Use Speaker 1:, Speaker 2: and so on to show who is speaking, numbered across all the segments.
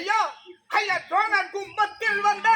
Speaker 1: ஐயா ஐயா தோழர் கும்பத்தில் வந்த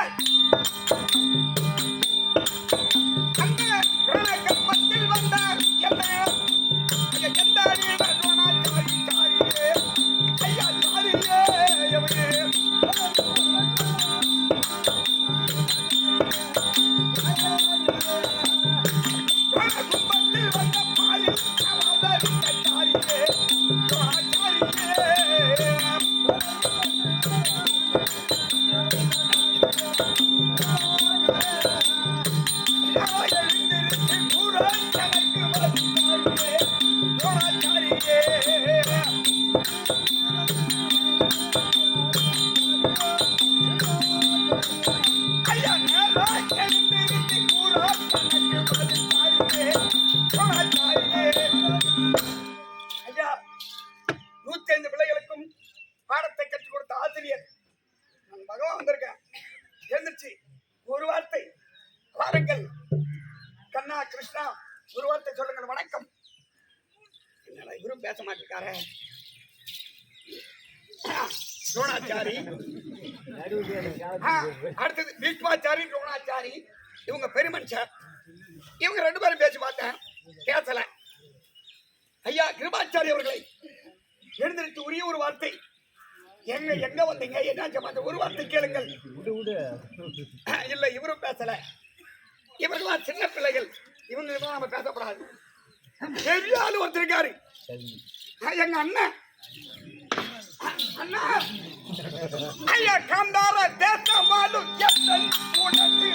Speaker 1: பேச மாட்டிருக்காரு துரோணாச்சாரி அடுத்தது பீஷ்மாச்சாரி துரோணாச்சாரி இவங்க பெருமனுஷன் இவங்க ரெண்டு பேரும் பேசி பார்த்தேன் பேசல ஐயா கிருபாச்சாரி அவர்களை எழுந்திருச்சு உரிய ஒரு வார்த்தை எங்க எங்க வந்தீங்க என்ன ஒரு வார்த்தை கேளுங்கள் இல்ல இவரும் பேசல இவர்களாம் சின்ன பிள்ளைகள் இவங்க நம்ம பேசப்படாது பெரிய ஆளு ஒருத்தர் இருக்காரு. எங்க அண்ணன். அண்ணா. ஐயா காந்தார தேசமாலும் உனக்கு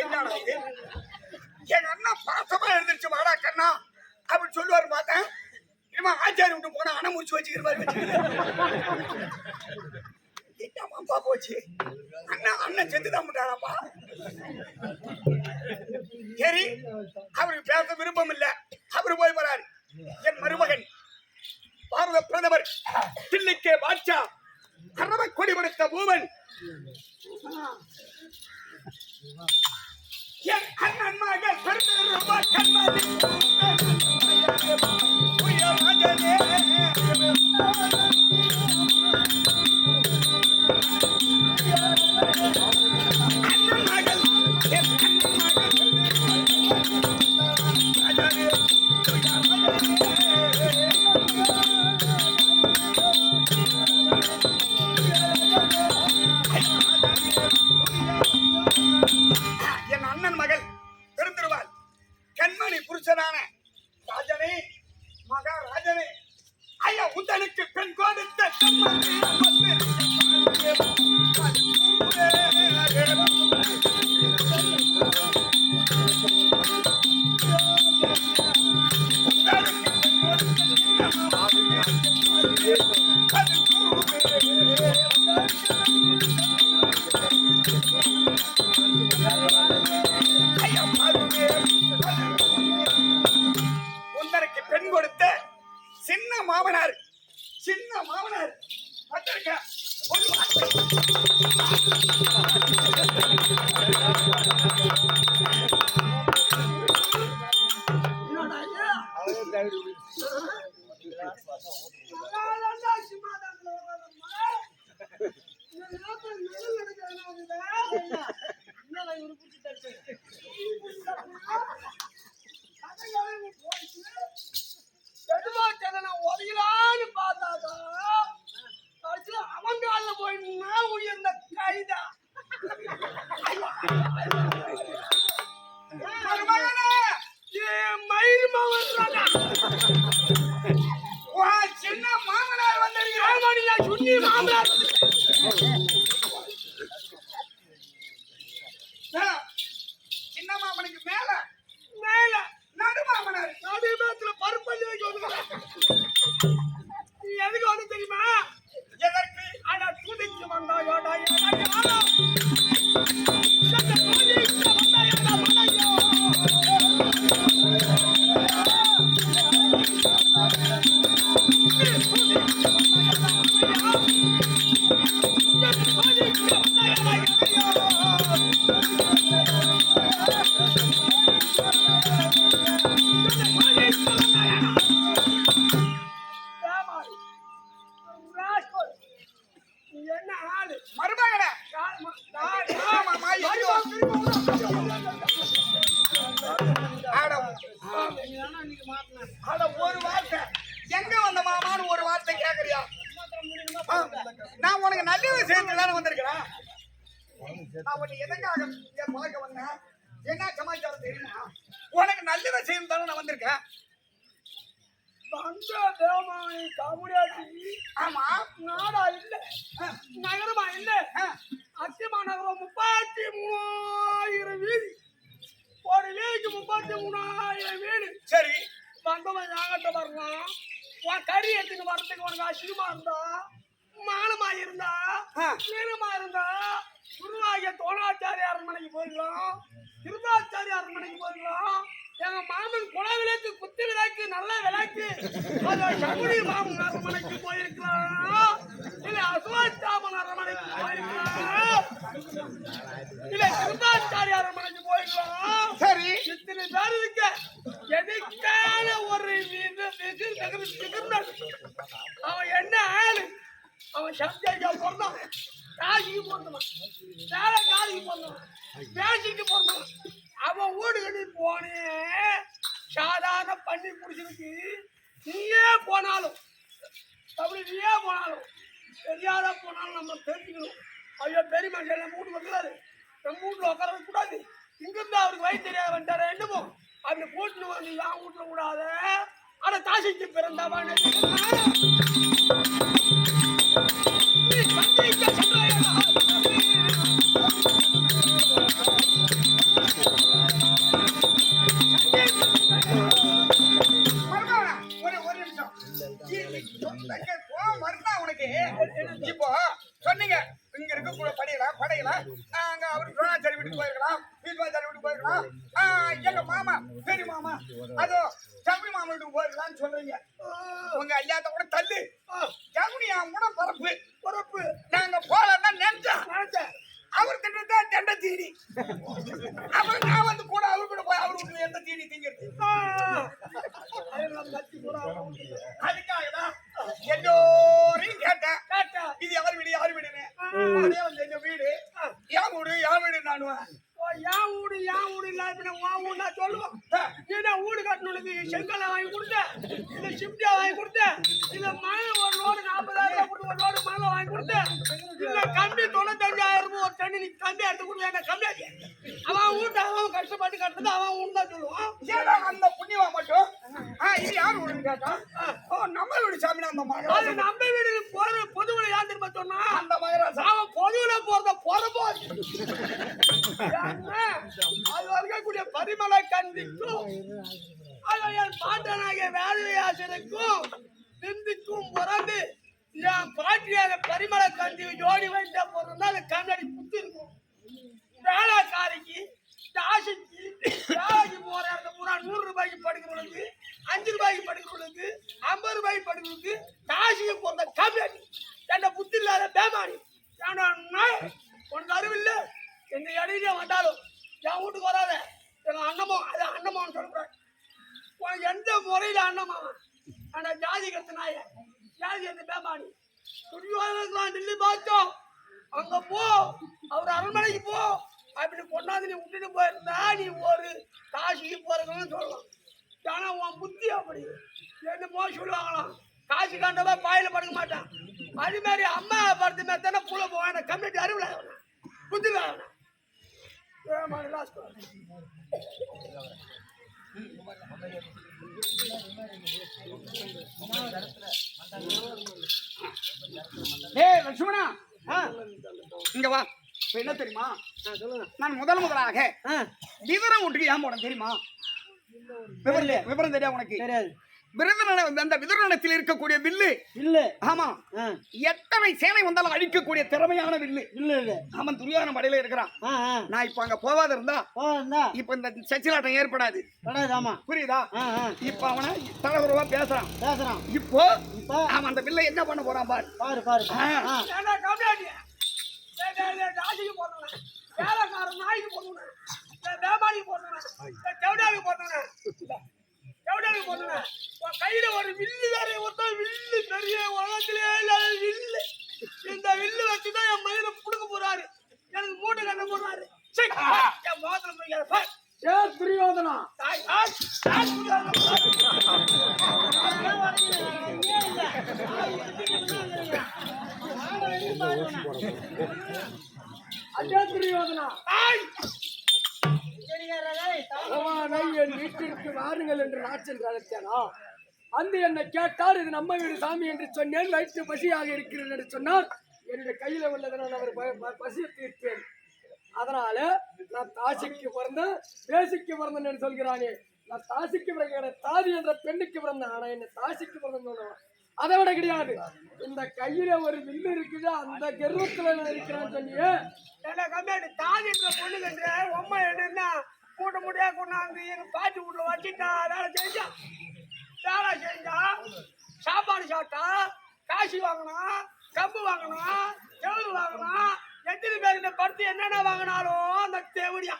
Speaker 1: என்னடா இது? எங்க அண்ணா பாசமா எழுந்திருச்சு வாடா கண்ணா அப்படின்னு சொல்லுவாரு பார்த்தேன் இனிமே ஆச்சாரி விட்டு போனா அணை முடிச்சு வச்சுக்கிற மாதிரி வச்சுக்கிறேன் என்னமாப்பா போச்சு? அண்ணா அண்ணன் செத்து தான் விட்டாராப்பா சரி அவருக்கு பேச விருப்பம் இல்ல. அவரு போய் வராரு என் மருமகன் பாரத பிரதமர் தில்லிக்கே பாட்சா அரவ கொடி கொடுத்த பூமன். அண்ணன் மகள் பெருந்தெருவா கண்மணி உயர் மகனே. சின்ன மாமனார். சின்ன மாமனார். வந்திருக்க. ஒரு வார்த்தை.
Speaker 2: Okay.
Speaker 1: அட ஒரு வார்த்தை. எங்க வந்த மாமான்னு ஒரு வார்த்தை கேக்குறியா? நான் உனக்கு நல்ல சேர்ந்து தானே வந்திருக்கிறேன். நான் உன்னை எதற்காக பார்க்க வந்தேன்? என்ன சமாச்சாரம் தெரியுமா? உனக்கு நல்லதை செய்யணும் தானே நான் வந்திருக்கேன்.
Speaker 2: தந்த தேவமானி காமுடியாட்சி அது சகுனி மாமன் அரண்மனைக்கு போயிருக்கலாம் இல்ல அசுவாச்சாமன் அரண்மனைக்கு போயிருக்கலாம் இல்ல திருவாச்சாரி அரண்மனைக்கு போயிருக்கலாம்
Speaker 1: சரி.
Speaker 2: இத்தனை பேர் இருக்க. எதுக்கான ஒரு. அவன் என்ன ஆளு? அவன் சப்ஜெக்டா பிறந்தான் காசிக்கு பிறந்தவன் வேலை காலிக்கு பிறந்தவன் பேசிக்கு பிறந்தவன் அவன் வீடு கட்டி போனே. சாதாரண பண்ணி பிடிச்சிருக்கு நீயே போனாலும் அப்படி நீயே போனாலும் தெரியாத போனாலும் நம்ம தெரிஞ்சுக்கணும். ஐயோ பெரிய மனுஷன் நம்ம வீட்டுக்கு வந்துடாரு நம்ம வீட்டில் உட்கார கூடாது. இங்கிருந்து அவருக்கு வயசு தெரியாத வந்துட்டாரு என்னமோ? அப்படி கூட்டின்னு வந்து என் வீட்டில் கூடாது ஆனால் தாசிக்கு
Speaker 1: பிறந்தவான்னு மாமா பெரிய மாமா. அதோ ஜவுனி மாமா வீட்டுக்கு போயிருக்கலாம்னு சொல்றீங்க உங்க ஐயாத்த கூட தள்ளு ஜவுனி அவன் கூட பரப்பு
Speaker 2: பொறுப்பு
Speaker 1: நாங்க போலாம் நினைச்சேன்
Speaker 2: நினைச்சேன்
Speaker 1: அவர் திட்டத்தா தெண்ட தீனி அப்புறம் நான் வந்து கூட அவர் கூட போய் அவர் வீட்டுல எந்த தீனி திங்கிறது
Speaker 2: அதெல்லாம் கத்தி கூட
Speaker 1: அதுக்காக தான் எல்லோரையும் கேட்டேன்
Speaker 2: கேட்டா
Speaker 1: இது யார் வீடு யார் வீடுன்னு அதே வந்து எங்க வீடு என் வீடு என் வீடு நானுவேன்
Speaker 2: ஓ, என் வீடு என் வீடு இல்லாத பின்ன உன் வீடு நான் சொல்லுவோம் நீனா வீடு கட்டணுக்கு செங்கலை வாங்கி கொடுத்த இல்ல சிப்டியா வாங்கி கொடுத்த இல்ல மணல் ஒரு லோடு நாற்பதாயிரம் ரூபாய் கொடுத்து ஒரு லோடு மணல் வாங்கி கொடுத்த இல்ல கம்பி தொண்ணூத்தஞ்சாயிரம் ரூபாய் ஒரு டன்னு நீ கம்பி எடுத்து கொடுத்து என்ன கம்மியாச்சு அவன் வீட்டை அவன் கஷ்டப்பட்டு கட்டுறது அவன் வீடு தான் சொல்லுவான்
Speaker 1: ஏன்னா அந்த புண்ணியவா மட்டும் ஆ இது யார் வீடுன்னு கேட்டா? ஓ நம்ம வீடு சாமி அந்த மகராசன்.
Speaker 2: நம்ம வீடு போற பொதுவுல யார் திரும்ப சொன்னா?
Speaker 1: அந்த மகராசன்.
Speaker 2: அவன் பொதுவுல போறத பொறப்போ. அது இருக்கக்கூடிய பரிமள கந்திக்கும் அது என் பாட்டனாகிய வேலையாசனுக்கும் பிந்துக்கும் பிறந்து என் பாட்டியாக பரிமள கந்தி ஜோடி வைத்த பிறந்தா அது கண்ணாடி புத்து ரூபாய்க்கு படிக்கிறவனுக்கு ஐம்பது ரூபாய்க்கு படிக்கிறவனுக்கு காசிக்கு போறத என்ன புத்தி இல்லாத பேமாடி நாய், உனக்கு அறிவில்லை எங்க இடையிலே வந்தாலும் என் வீட்டுக்கு வராத. எங்க அண்ணமோ அது அண்ணமான்னு சொல்லக்கூடாது. உனக்கு எந்த முறையில் அண்ணமாவன் ஆனா ஜாதி கத்து நாய. ஜாதி கத்து பேமாடி துணிவாதான் டெல்லி பார்த்தோம். அங்க போ. அவர் அரண்மனைக்கு போ. அப்படி கொண்டாந்து நீ விட்டுட்டு போயிருந்தா நீ ஒரு காசிக்கு போறதுன்னு சொல்லலாம். ஆனா உன் புத்தி அப்படி. என்னமோ சொல்லுவாங்களாம். காசு கண்டவா பாயில படுக்க மாட்டான். அது மாதிரி அம்மா படுத்து மாதிரி தானே புள்ள போவான். கம்மிட்டி அறிவுல புத்தி
Speaker 1: ஏய் லட்சுமணா. இங்க வா. என்ன தெரியுமா? நான் முதல் முதலாக விவரம் வீட்டுக்கு ஏன் போனேன் தெரியுமா? விவரம் விவரம் தெரியா உனக்கு?
Speaker 2: தெரியாது.
Speaker 1: விருதுநட அந்த விதுரனிடத்தில் இருக்கக்கூடிய வில்லு.
Speaker 2: இல்ல.
Speaker 1: ஆமா. எத்தனை சேனை வந்தாலும் அழிக்கக்கூடிய திறமையான வில்லு.
Speaker 2: இல்ல இல்ல.
Speaker 1: அவன் துரியானம் படையில இருக்கிறான். நான் இப்ப அங்க போகாத இருந்தா இப்ப இந்த சச்சிலாட்டம் ஏற்படாது.
Speaker 2: ஆமா.
Speaker 1: புரியுதா? இப்ப அவனை தலைவரவா பேசுறான்.
Speaker 2: பேசுறான்.
Speaker 1: இப்போ அவன் அந்த வில்லை என்ன பண்ண போறான் பாரு.
Speaker 2: பாரு பாரு. வேலைக்காரன் நாய்க்கு செவடாவுக்கு போடுறேன். செவடாவுக்கு போடுறேன். உன் கையில ஒரு வில்லு வேற ஒருத்தன் வில்லு நிறைய உலகத்திலே
Speaker 3: பகவானை என் வீட்டிற்கு வாருங்கள் என்று ராட்சன் அழைத்தானா அந்த என்னை கேட்டார் இது நம்ம வீடு சாமி என்று சொன்னேன். வயிற்று பசியாக இருக்கிறது என்று சொன்னார். என்னுடைய கையில உள்ளதை நான் அவர் பசியை தீர்ப்பேன் அதனால நான் தாசிக்கு பிறந்தேன் தேசிக்கு பிறந்தேன் என்று சொல்கிறானே. நான் தாசிக்கு பிறகு தாதி என்ற பெண்ணுக்கு பிறந்தேன். ஆனா என்ன தாசிக்கு பிறந்தேன் அதை விட கிடையாது. இந்த கையில ஒரு வில்லு இருக்குது. அந்த கர்வத்துல நான் இருக்கிறான்னு சொன்னியே.
Speaker 2: தாதி என்ற பொண்ணு என்ற உண்மை என்னன்னா கூட்ட முடியா கொண்டாந்து எங்க பாட்டி வீட்டுல வச்சுட்டா வேலை செஞ்சா? வேலை செஞ்சா சாப்பாடு சாப்பிட்டா காசு வாங்கினா கம்பு வாங்கணும் செவரு வாங்கணும் எத்தனை பேர்கிட்ட படுத்து என்னென்ன வாங்கினாலும் அந்த தேவடியா.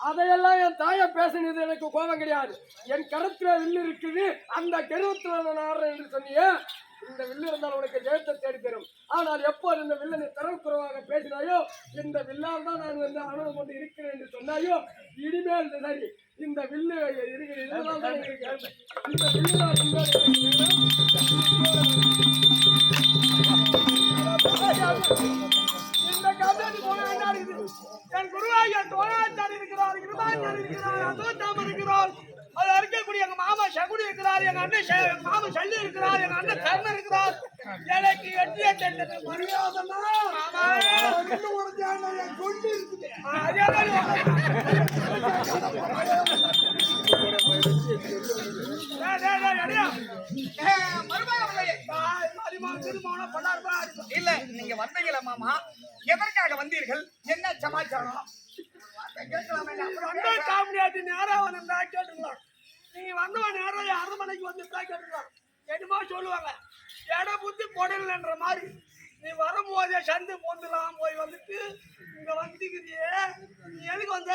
Speaker 3: அதையெல்லாம் என் தாயை பேசினது எனக்கு கோபம் கிடையாது. என் கருத்துல வில்லு இருக்குது. அந்த கருவத்துல நான் ஆடுறேன் என்று சொன்னியே இந்த வில்லு இருந்தால் உனக்கு ஜெயத்தை தேடி தரும். ஆனால் எப்போது இந்த வில்லனை தரக்குறைவாக பேசினாயோ இந்த வில்லால் தான் நான் வந்து அனுபவம் கொண்டு இருக்கிறேன் என்று சொன்னாயோ இனிமேல் இது சரி இந்த வில்லு இருக்கிற இதனால் தான் இருக்கிறேன் இந்த வில்லு
Speaker 2: இருக்கிறார் என்ன இருக்குது என் குருவாயூர் தோழாச்சாரி இருக்கிறார் இருபாச்சாரி இருக்கிறார் அதோத்தாம இருக்கிறார். அது இருக்கக்கூடிய எங்க மாமா சகுடி இருக்கிறார் எங்க அண்ணன் மாமா சல்லி இருக்கிறார் எங்க அண்ணன் கர்ணன் இருக்கிறார். எனக்கு எட்டிய சென்றது மரியாதைன்னா
Speaker 1: கொண்டு இருக்குது அஹ், மருமகளே, இல்ல நீங்க வந்தீங்களா மாமா. எதற்காக வந்தீர்கள்? என்ன சமாச்சாரம்? காமெடியாட்டி கேட்கலாமே, அப்புறம் என்ன?
Speaker 2: நீ வந்தவன் நேரம் அரை மணிக்கு வந்து கேட்டுக்கலாம். என்னமா சொல்லுவாங்க எட புத்தி பொடலன்ற மாதிரி. நீ வரும்போதே சந்து பொந்துலாம் போய் வந்துட்டு இங்க வந்துக்கிறியே. நீ எதுக்கு வந்த?